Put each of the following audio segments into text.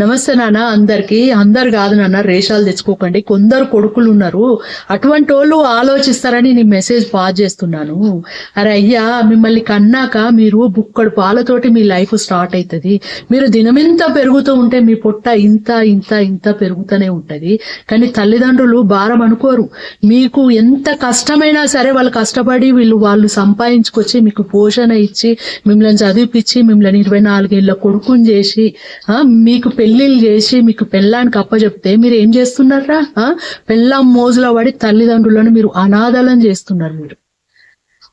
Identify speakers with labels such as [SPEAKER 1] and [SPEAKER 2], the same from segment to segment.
[SPEAKER 1] నమస్తే నాన్న అందరికి. అందరు కాదు నాన్న రేషాలు తెచ్చుకోకండి. కొందరు కొడుకులు ఉన్నారు అటువంటి వాళ్ళు ఆలోచిస్తారని నేను మెసేజ్ పాస్ చేస్తున్నాను. అరే అయ్యా మిమ్మల్ని కన్నాక మీరు బుక్కడు పాలతోటి మీ లైఫ్ స్టార్ట్ అవుతుంది మీరు దినమింత పెరుగుతూ ఉంటే మీ పొట్ట ఇంత ఇంత ఇంత పెరుగుతూనే ఉంటుంది. కానీ తల్లిదండ్రులు భారం అనుకోరు. మీకు ఎంత కష్టమైనా సరే వాళ్ళు కష్టపడి వీళ్ళు వాళ్ళు సంపాదించుకొచ్చి మీకు పోషణ ఇచ్చి మిమ్మల్ని చదివిపించి మిమ్మల్ని ఇరవై నాలుగేళ్ళ కొడుకుని చేసి మీకు మీకు పెళ్ళిళ్ళు చేసి మీకు పెళ్ళానికి అప్పచెప్తే మీరు ఏం చేస్తున్నారా? పెళ్ళాం మోజులో పడి తల్లిదండ్రులను మీరు అనాథలను చేస్తున్నారు మీరు.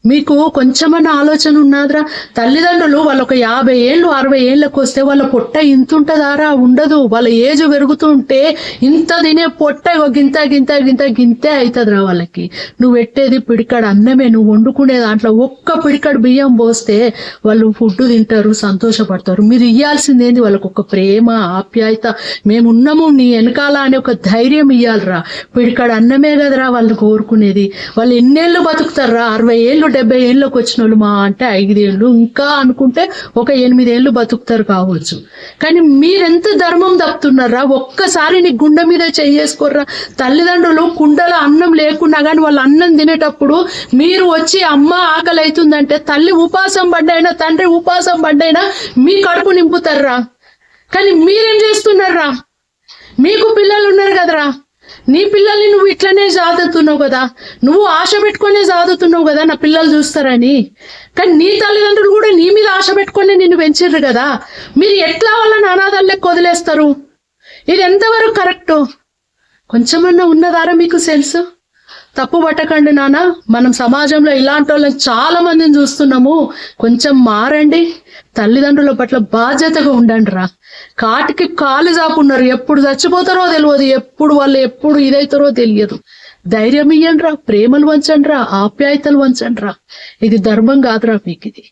[SPEAKER 1] మీకు కొంచెమన్నా ఆలోచన ఉన్నదిరా? తల్లిదండ్రులు వాళ్ళ ఒక యాభై ఏళ్ళు అరవై ఏళ్ళకి వస్తే వాళ్ళ పొట్ట ఇంత ఉంటుందారా ఉండదు. వాళ్ళ ఏజ్ పెరుగుతూ ఉంటే ఇంత తినే పొట్ట గింత గింత గింత గింతే అవుతుందిరా వాళ్ళకి. నువ్వు పెట్టేది పిడికాడు అన్నమే. నువ్వు వండుకునే దాంట్లో ఒక్క పిడికాడు బియ్యం పోస్తే వాళ్ళు ఫుడ్ తింటారు సంతోషపడతారు. మీరు ఇవ్వాల్సిందేంది ఏంది వాళ్ళకి ఒక ప్రేమ ఆప్యాయత. మేము ఉన్నాము నీ వెనకాల అనే ఒక ధైర్యం ఇయ్యాలిరా. పిడికాడు అన్నమే కదరా వాళ్ళు కోరుకునేది. వాళ్ళు ఎన్నేళ్ళు బతుకుతారా? అరవై ఏళ్ళు డెబ్బై ఏళ్ళకి వచ్చిన వాళ్ళు మా అంటే ఐదేళ్ళు ఇంకా అనుకుంటే ఒక ఎనిమిదేళ్ళు బతుకుతారు కావచ్చు. కానీ మీరెంత ధర్మం తప్పుతున్నారా? ఒక్కసారి నీ గుండె మీద చెయ్యేసుకోర్రా తల్లిదండ్రులు కుండలో అన్నం లేకున్నా కానీ వాళ్ళు అన్నం తినేటప్పుడు మీరు వచ్చి అమ్మ ఆకలి అవుతుందంటే తల్లి ఉపాసం పడ్డైనా తండ్రి ఉపాసం పడ్డైనా మీ కడుపు నింపుతారా కానీ మీరేం చేస్తున్నారా మీకు పిల్లలు నీ పిల్లల్ని నువ్వు ఇట్లనే సాదుతున్నావు కదా. నువ్వు ఆశ పెట్టుకునే సాదుతున్నావు కదా నా పిల్లలు చూస్తారని. కానీ నీ తల్లిదండ్రులు కూడా నీ మీద ఆశ పెట్టుకునే నిన్ను పెంచారు కదా. మీరు ఎట్లా వాళ్ళని అనాథాలకు వదిలేస్తారు ఇది ఎంతవరకు కరెక్టు? కొంచెమన్నా ఉన్నదారా మీకు సెన్స్? తప్పు పట్టకండి నాన్న. మనం సమాజంలో ఇలాంటి వాళ్ళని చాలా మందిని చూస్తున్నాము. కొంచెం మారండి. తల్లిదండ్రుల పట్ల బాధ్యతగా ఉండండి రా. కాటికి కాలు చాపున్నారు ఎప్పుడు చచ్చిపోతారో తెలియదు. ఎప్పుడు వాళ్ళు ఎప్పుడు ఇదైతారో తెలియదు. ధైర్యం ఇయ్యండి రా. ప్రేమలు వంచండి రా. ఆప్యాయతలు వంచండి రా. ఇది ధర్మం కాదురా మీకు ఇది